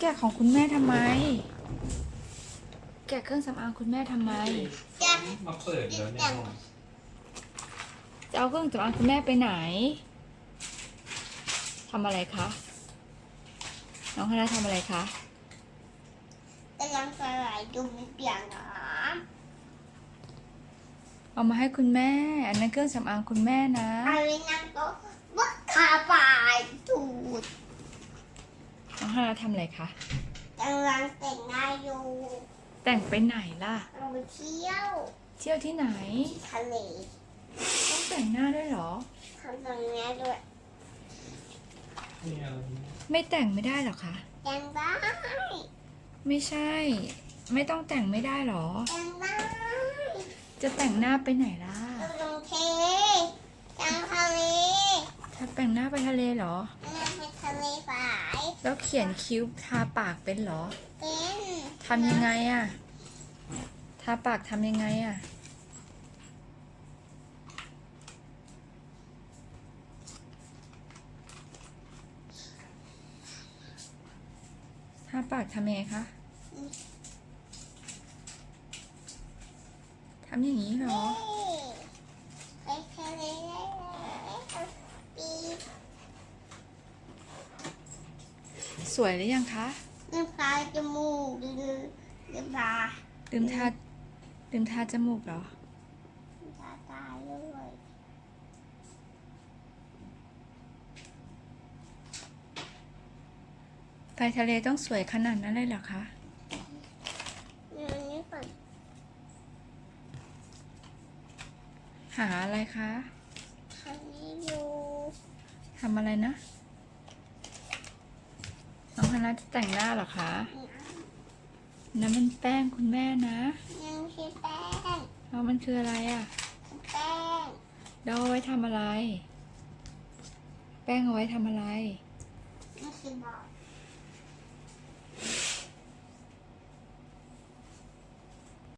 แกะของคุณแม่ทำไม แกะเครื่องสำอางคุณแม่ทำไมจะมาเปิดแล้วในห้องจะเอาเครื่องสำอางคุณแม่ไปไหนทำอะไรคะ น้องคณะทำอะไรคะกำลังสลายดูมีเปียกน้เอามาให้คุณแม่ อันนั้นเครื่องสำอางคุณแม่นะำอะไรนั่นก็วัดขาปลายถูด น้องคณะ ทำอะไรคะกำลังแต่งหน้าอยู่แต่งไปไหนล่ะ เราไปเที่ยวเที่ยวที่ไหนทะเลต้องแต่งหน้าด้วยเหรอทำตรงนี้ด้วยนี่อะไรไม่แต่งไม่ได้เหรอคะแต่งได้ไม่ใช่ ไม่ต้องแต่งไม่ได้เหรอ แต่งได้จะแต่งหน้าไปไหนล่ะเราลงเทแต่งทะเลถ้าแต่งหน้าไปทะเลเหรอนั่นเป็นทะเลฝาย แล้วเขียนคิ้วทาปากเป็นเหรอ เป็นทำยังไงอะทาปากทำยังไงอะทาปากทำยังไงคะทำอย่างนี้เหรอ ไปทะเลได้เลยปี สวยหรือยังคะน้ำพาจมูกหรือหรือพาลืมทาลืมทาจมูกเหรอตาตายด้วยไปทะเลต้องสวยขนาดนั้นเลยเหรอคะเดี๋ยวนี้ก่อนหาอะไรคะคันนี้อยู่ทำอะไรนะ น้องคณะจะแต่งหน้าเหรอคะนั่นมันแป้งคุณแม่นะยังใช้แป้งแล้วมันคืออะไรอะ่ะ แป้งแล้วเอาไว้ทำอะไร แป้งเอาไว้ทำอะไรนี่คือบอร์ด